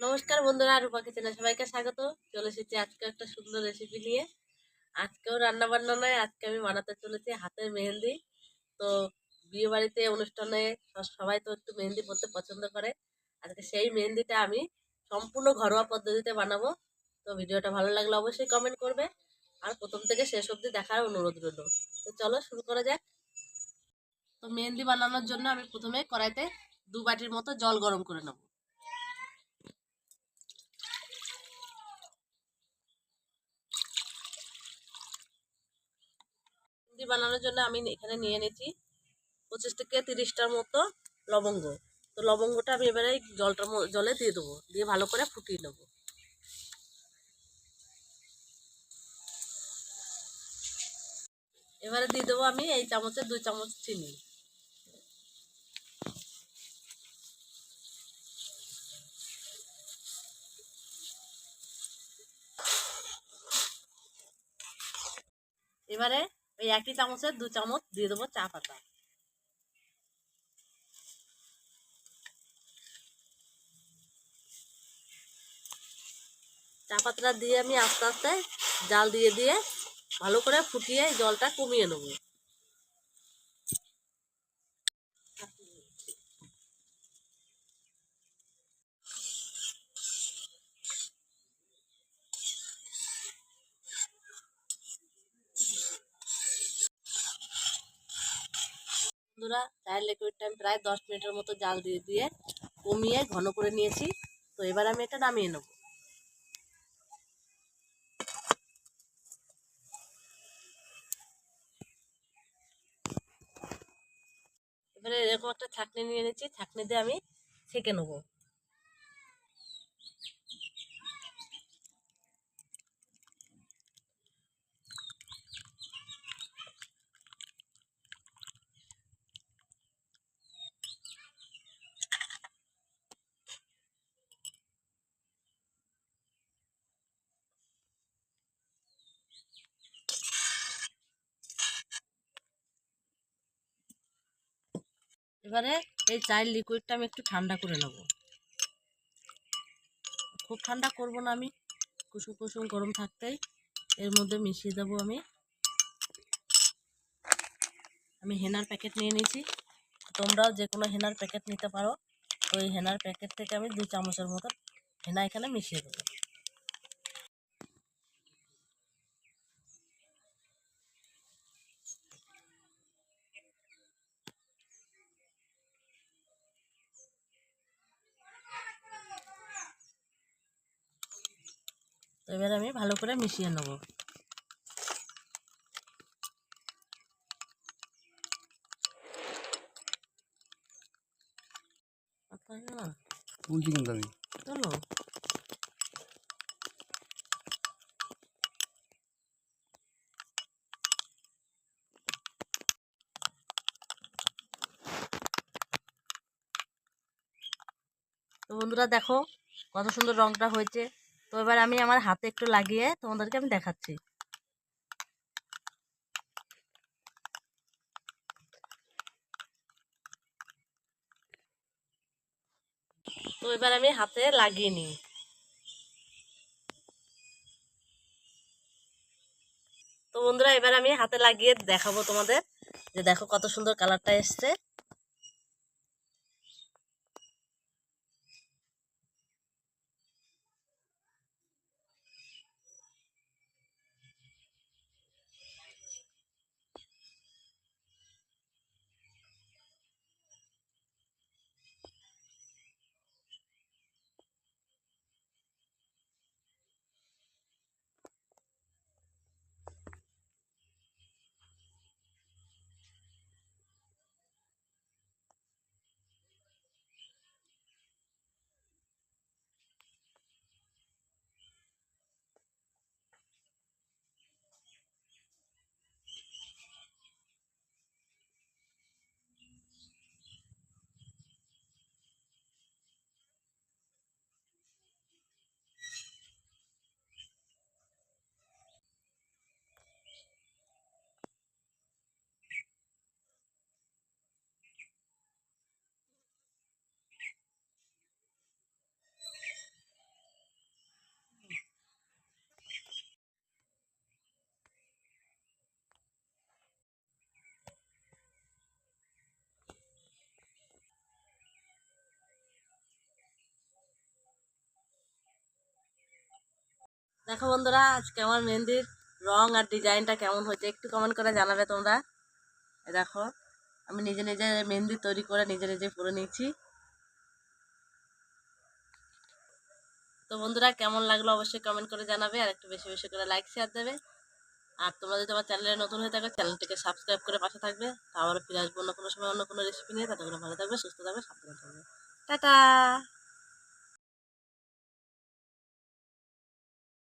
নমস্কার বন্ধুরা, রূপা কিচেনে সবাইকে স্বাগত। চলে এসেছি আজকে একটা সুন্দর রেসিপি নিয়ে। আজকেও রান্না বান্না নয়, আজকে আমি বানাতে চলেছি হাতের মেহেন্দি। তো বিয়ে বাড়িতে অনুষ্ঠানে সবাই তো একটু মেহেন্দি পরতে পছন্দ করে। আজকে সেই মেহেন্দিটা আমি সম্পূর্ণ ঘরোয়া পদ্ধতিতে বানাবো। তো ভিডিওটা ভালো লাগলে অবশ্যই কমেন্ট করবে। আর প্রথম থেকে শেষ অবধি দেখার অনুরোধ রইল। তো চলো শুরু করা যাক। তো মেহেন্দি বানানোর জন্য আমি প্রথমে কড়াইতে দু বাটির মতো জল গরম করে নেব। মেহেন্দি বানানোর জন্য আমি এখানে নিয়ে নিয়েছি পঁচিশ থেকে তিরিশটার মতো লবঙ্গ। তো লবঙ্গটা আমি এবারে জলটার জলে দিয়ে দেবো, দিয়ে ভালো করে ফুটিয়ে নেব। এবারে দিয়ে দেবো আমি এই চামচের দুই চামচ চিনি। এবারে ওই একই চামচের দু চামচ দিয়ে দেবো চা পাতা। চা পাতাটা দিয়ে আমি আস্তে আস্তে জাল দিয়ে দিয়ে ভালো করে ফুটিয়ে জলটা কমিয়ে নেব। বন্ধুরা, চায়ের লিকুইডটা আমি প্রায় দশ মিনিটের মতো জাল দিয়ে দিয়ে কমিয়ে ঘন করে নিয়েছি। তো এবার আমি এটা নামিয়ে নেব। এবারে এরকম একটা ছাকনি নিয়ে নিয়েছি ছাকনি দিয়ে আমি ছেঁকে নেব। এবারে এই চায়ের লিকুইডটা আমি একটু ঠান্ডা করে নেব। খুব ঠান্ডা করব না আমি, কুসুম কুসুম গরম থাকতেই। এর মধ্যে মিশিয়ে দেবো আমি। আমি হেনার প্যাকেট নিয়ে নিয়েছি। তোমরাও যে কোনো হেনার প্যাকেট নিতে পারো। এই হেনার প্যাকেট থেকে আমি দুই চামচের মতো হেনা এখানে মিশিয়ে দেবো। এবার আমি ভালো করে মিশিয়ে নেব। চলো। তো বন্ধুরা দেখো কত সুন্দর রংটা হয়েছে। তো এবার আমি আমার হাতে একটু লাগিয়ে তোমাদেরকে আমি দেখাচ্ছি। তো এবার আমি হাতে লাগিয়ে নিই। তো বন্ধুরা, এবার আমি হাতে লাগিয়ে দেখাবো তোমাদের যে দেখো কত সুন্দর কালারটা এসছে। দেখো বন্ধুরা, আজকে আমার মেহেন্দির রং আর ডিজাইনটা কেমন হয়েছে একটু কমেন্ট করে জানাবে তোমরা। দেখো, আমি নিজে নিজে মেহেন্দি তৈরি করে নিজে নিজে পরে নিয়েছি। তো বন্ধুরা, কেমন লাগল অবশ্যই কমেন্ট করে জানাবে আর একটু বেশি বেশি করে লাইক শেয়ার দেবে। আর তোমরা যদি আমার চ্যানেলে নতুন হয়ে থাকো চ্যানেলটিকে সাবস্ক্রাইব করে পাশে থাকবে। আবারও ফিরে আসব অন্য কোনো সময় অন্য কোনো রেসিপি নিয়ে। ততক্ষণ ভালো থাকবে, সুস্থ থাকবে, সাবধানে থাকবে। টাটা!